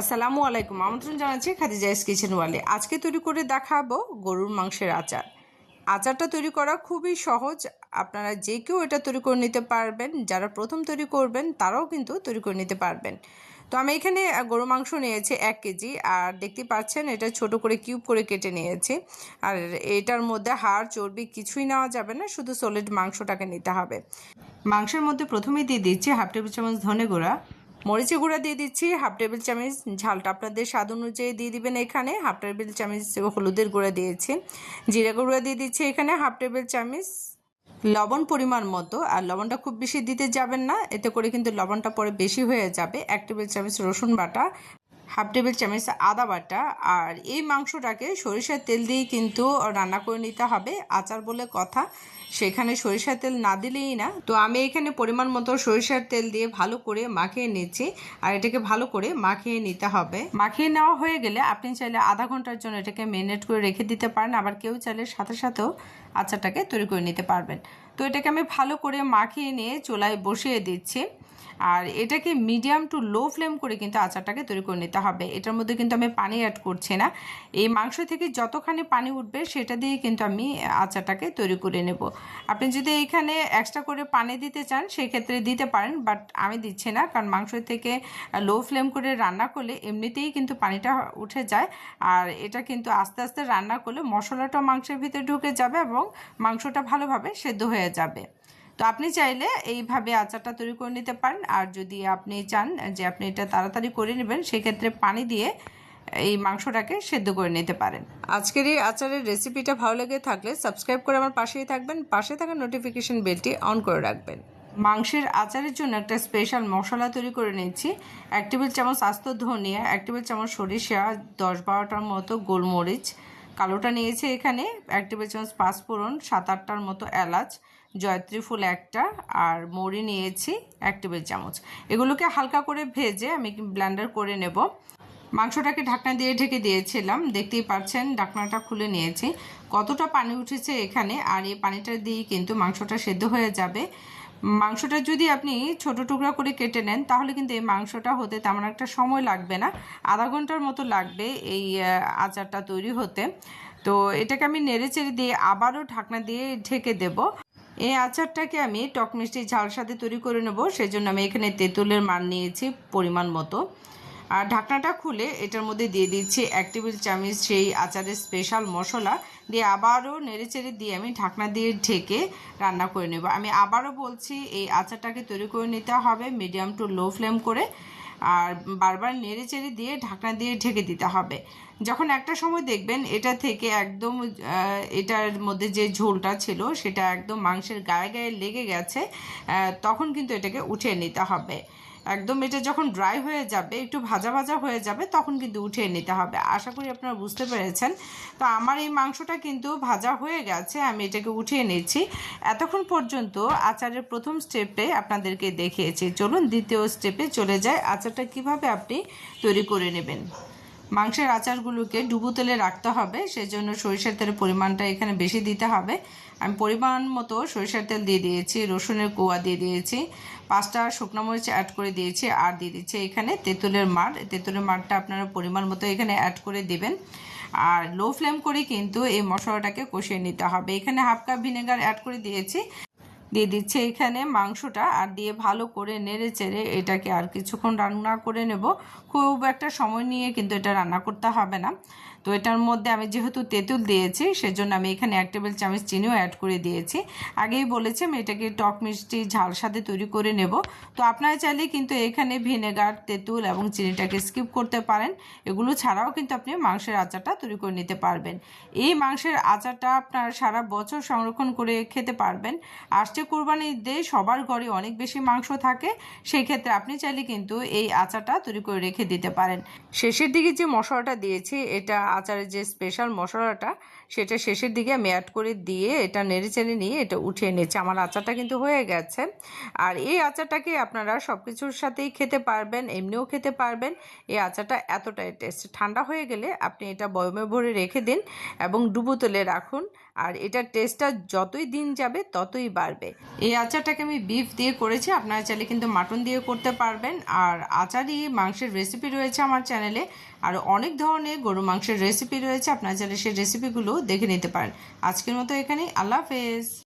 আসসালামু আলাইকুম, আমন্ত্রণ জানাচ্ছি খাদিজাইস কিচেন ওয়ালে আজকে তৈরি করে দেখাবো গরুর মাংসের আচার। আচারটা তৈরি করা খুবই সহজ। আপনারা যে কেউ এটা তৈরি করে নিতে পারবেন, যারা প্রথম তৈরি করবেন, তারাও কিন্তু তৈরি করে নিতে পারবেন। তো আমি এখানে গরু মাংস নিয়েছি এক কেজি, আর দেখতে পাচ্ছেন এটা ছোট করে কিউব করে কেটে নিয়েছি। আর এটার মধ্যে হাড়, চর্বি কিছুই নেওয়া যাবে না, শুধু সলিড মাংসটাকে নিতে হবে। মাংসের মধ্যে প্রথমেই দিয়ে দিচ্ছি হাফ টেবিল চামচ ধনে গুঁড়া মরিচের গুঁড়া দিয়ে দিচ্ছি, হাফ টেবিল চামচ ঝালটা আপনাদের স্বাদ অনুযায়ী দিয়ে দিবেন এখানে, হাফ টেবিল চামচ হলুদের গুঁড়া দিয়েছি। জিরা গুঁড়া দিয়ে দিচ্ছি এখানে, হাফ টেবিল চামচ লবণ পরিমাণ মতো, আর লবণটা খুব বেশি দিতে যাবেন না, এতে করে কিন্তু লবণটা পরে বেশি হয়ে যাবে। এক টেবিল চামচ রসুন বাটা, হাফ টেবিল চামচ আদা বাটা, আর এই মাংসটাকে সরিষার তেল দিয়ে কিন্তু রান্না করে নিতে হবে, আচার বলে কথা। সেখানে সরিষার তেল না দিলেই না। তো আমি এখানে পরিমাণ মতো সরিষার তেল দিয়ে ভালো করে মাখিয়ে নিচ্ছি। আর এটাকে ভালো করে মাখিয়ে নিতে হবে। মাখিয়ে নেওয়া হয়ে গেলে আপনি চাইলে আধা ঘণ্টার জন্য এটাকে মেরিনেট করে রেখে দিতে পারেন। আবার কেউ চাইলে সাথে সাথেও আচারটাকে তৈরি করে নিতে পারবেন। তো এটাকে আমি ভালো করে মাখিয়ে নিয়ে চুলায় বসিয়ে দিচ্ছি। আর এটাকে মিডিয়াম টু লো ফ্লেম করে কিন্তু আচারটাকে তৈরি করে নিতে হবে। এটার মধ্যে কিন্তু আমি পানি অ্যাড করছি না। এই মাংস থেকে যতখানি পানি উঠবে সেটা দিয়ে কিন্তু আমি আচারটাকে তৈরি করে নেব। আপনি যদি এইখানে এক্সট্রা করে পানি দিতে চান সেক্ষেত্রে দিতে পারেন বাট আমি দিচ্ছি না, কারণ মাংস থেকে লো ফ্লেম করে রান্না করলে এমনিতেই কিন্তু পানিটা উঠে যায়। আর এটা কিন্তু আস্তে আস্তে রান্না করলে মশলাটা মাংসের ভিতরে ঢুকে যাবে এবং মাংসটা ভালোভাবে সেদ্ধ হয়ে যাবে। তো আপনি চাইলে এইভাবে আচারটা তৈরি করে নিতে পারেন। আর যদি আপনি চান যে আপনি এটা তাড়াতাড়ি করে নেবেন সেক্ষেত্রে পানি দিয়ে এই মাংসটাকে সেদ্ধ করে নিতে পারেন। আজকের এই আচারের রেসিপিটা ভালো লেগে থাকলে সাবস্ক্রাইব করে আমার পাশেই থাকবেন। পাশে থাকা নোটিফিকেশন বেলটি অন করে রাখবেন। মাংসের আচারের জন্য একটা স্পেশাল মশলা তৈরি করে নিচ্ছি এক টেবিল চামচ আস্ত ধনিয়া এক টেবিল চামচ সরিষা দশ বারোটার মতো গোলমরিচ কালোটা নিয়েছি এখানে এক টেবিল চামচ পাঁচফোড়ন সাত আটটার মতো এলাচ জয়ত্রী ফুল একটা আর মৌরি নিয়েছি এক টেবিল চামচ। এগুলোকে হালকা করে ভেজে আমি ব্লেন্ডার করে নেব। মাংসটাকে ঢাকনা দিয়ে ঢেকে দিয়েছিলাম। দেখতেই পাচ্ছেন, ঢাকনাটা খুলে নিয়েছি। কতটা পানি উঠেছে এখানে, আর এই পানিটা দিয়ে কিন্তু মাংসটা সেদ্ধ হয়ে যাবে। মাংসটা যদি আপনি ছোট টুকরা করে কেটে নেন, তাহলে কিন্তু এই মাংসটা হতে তেমন একটা সময় লাগবে না। আধা ঘণ্টার মতো লাগবে এই আচারটা তৈরি হতে। তো এটাকে আমি নেড়ে চেড়ে দিয়ে আবারও ঢাকনা দিয়ে ঢেকে দেব। এই আচারটাকে আমি টক মিষ্টি ঝাল সাথে তৈরি করে নেব, সেজন্য আমি এখানে তেঁতুলের মান নিয়েছি পরিমাণ মতো। আর ঢাকনাটা খুলে এটার মধ্যে দিয়ে দিচ্ছি এক টেবিল চামচ সেই আচারের স্পেশাল মশলা দিয়ে আবারও নেড়েচেড়ে দিয়ে আমি ঢাকনা দিয়ে ঢেকে রান্না করে নেব। আমি আবারও বলছি, এই আচারটাকে তৈরি করে নিতে হবে মিডিয়াম টু লো ফ্লেম করে। আর বারবার নেড়ে চেড়ে দিয়ে ঢাকনা দিয়ে ঢেকে দিতে হবে। যখন একটা সময় দেখবেন এটা থেকে একদম এটার মধ্যে যে ঝোলটা ছিল সেটা একদম মাংসের গায়ে গায়ে লেগে গেছে তখন কিন্তু এটাকে উঠিয়ে নিতে হবে। একদম এটা যখন ড্রাই হয়ে যাবে, একটু ভাজা ভাজা হয়ে যাবে, তখন কিন্তু উঠিয়ে নিতে হবে। আশা করি আপনারা বুঝতে পেরেছেন। তো আমার এই মাংসটা কিন্তু ভাজা হয়ে গেছে, আমি এটাকে উঠিয়ে নিচ্ছি। এতক্ষণ পর্যন্ত আচারের প্রথম স্টেপে আপনাদেরকে দেখিয়েছি। চলুন দ্বিতীয় স্টেপে চলে যায় আচারটা কীভাবে আপনি তৈরি করে নেবেন। মাংসের আচারগুলোকে ডুবো তেলে রাখতে হবে, সেজন্য সরিষার তেলের পরিমাণটা এখানে বেশি দিতে হবে। আমি পরিমাণ মতো সরিষার তেল দিয়ে দিয়েছি, রসুনের কোয়া দিয়ে দিয়েছি, পাঁচটা শুকনো মরিচ অ্যাড করে দিয়েছি আর দিয়ে দিচ্ছি এখানে তেঁতুলের মার তেঁতুলের মারটা আপনারা পরিমাণ মতো এখানে অ্যাড করে দিবেন। আর লো ফ্লেম করে কিন্তু এই মশলাটাকে কষিয়ে নিতে হবে। এখানে হাফ কাপ ভিনেগার অ্যাড করে দিয়েছি। দিয়ে দিচ্ছে এখানে মাংসটা আর দিয়ে ভালো করে নেড়ে চেড়ে এটাকে আর কিছুক্ষণ রান্না করে নেব। খুব একটা সময় নিয়ে কিন্তু এটা রান্না করতে হবে না। তো এটার মধ্যে আমি যেহেতু তেঁতুল দিয়েছি, সেজন্য আমি এখানে এক টেবিল চামচ চিনিও অ্যাড করে দিয়েছি। আগেই বলেছি আমি এটাকে টক মিষ্টি ঝাল সাথে তৈরি করে নেব। তো আপনারা চাইলে কিন্তু এখানে ভিনেগার, তেঁতুল এবং চিনিটাকে স্কিপ করতে পারেন। এগুলো ছাড়াও কিন্তু আপনি মাংসের আচারটা তৈরি করে নিতে পারবেন। এই মাংসের আচারটা আপনার সারা বছর সংরক্ষণ করে খেতে পারবেন। আসছে কোরবানি ঈদে সবার ঘরে অনেক বেশি মাংস থাকে সেই ক্ষেত্রে আপনি চাইলে কিন্তু এই আচারটা তৈরি করে রেখে দিতে পারেন। শেষের দিকে যে মশলাটা দিয়েছি, এটা আচারের যে স্পেশাল মশলাটা, সেটা শেষের দিকে আমি অ্যাড করে দিয়ে এটা নেড়ে চেড়ে নিয়ে এটা উঠিয়ে নিচ্ছি। আমার আচারটা কিন্তু হয়ে গেছে। আর এই আচারটাকে আপনারা সব কিছুর সাথেই খেতে পারবেন, এমনিও খেতে পারবেন। এই আচারটা এতটাই টেস্ট ঠান্ডা হয়ে গেলে আপনি এটা বয়মে ভরে রেখে দিন এবং ডুবো তেলে রাখুন। আর এটার টেস্টটা যতই দিন যাবে, ততই বাড়বে। এই আচারটাকে আমি বিফ দিয়ে করেছি, আপনারা চাইলে কিন্তু মাটন দিয়ে করতে পারবেন। আর আচারই মাংসের রেসিপি রয়েছে আমার চ্যানেলে আর অনেক ধরনের গরু মাংসের রেসিপি রয়েছে, আপনারা চাইলে সেই রেসিপিগুলো দেখে নিতে পারেন। আজকের মতো এখানেই, আল্লাহ হাফেজ।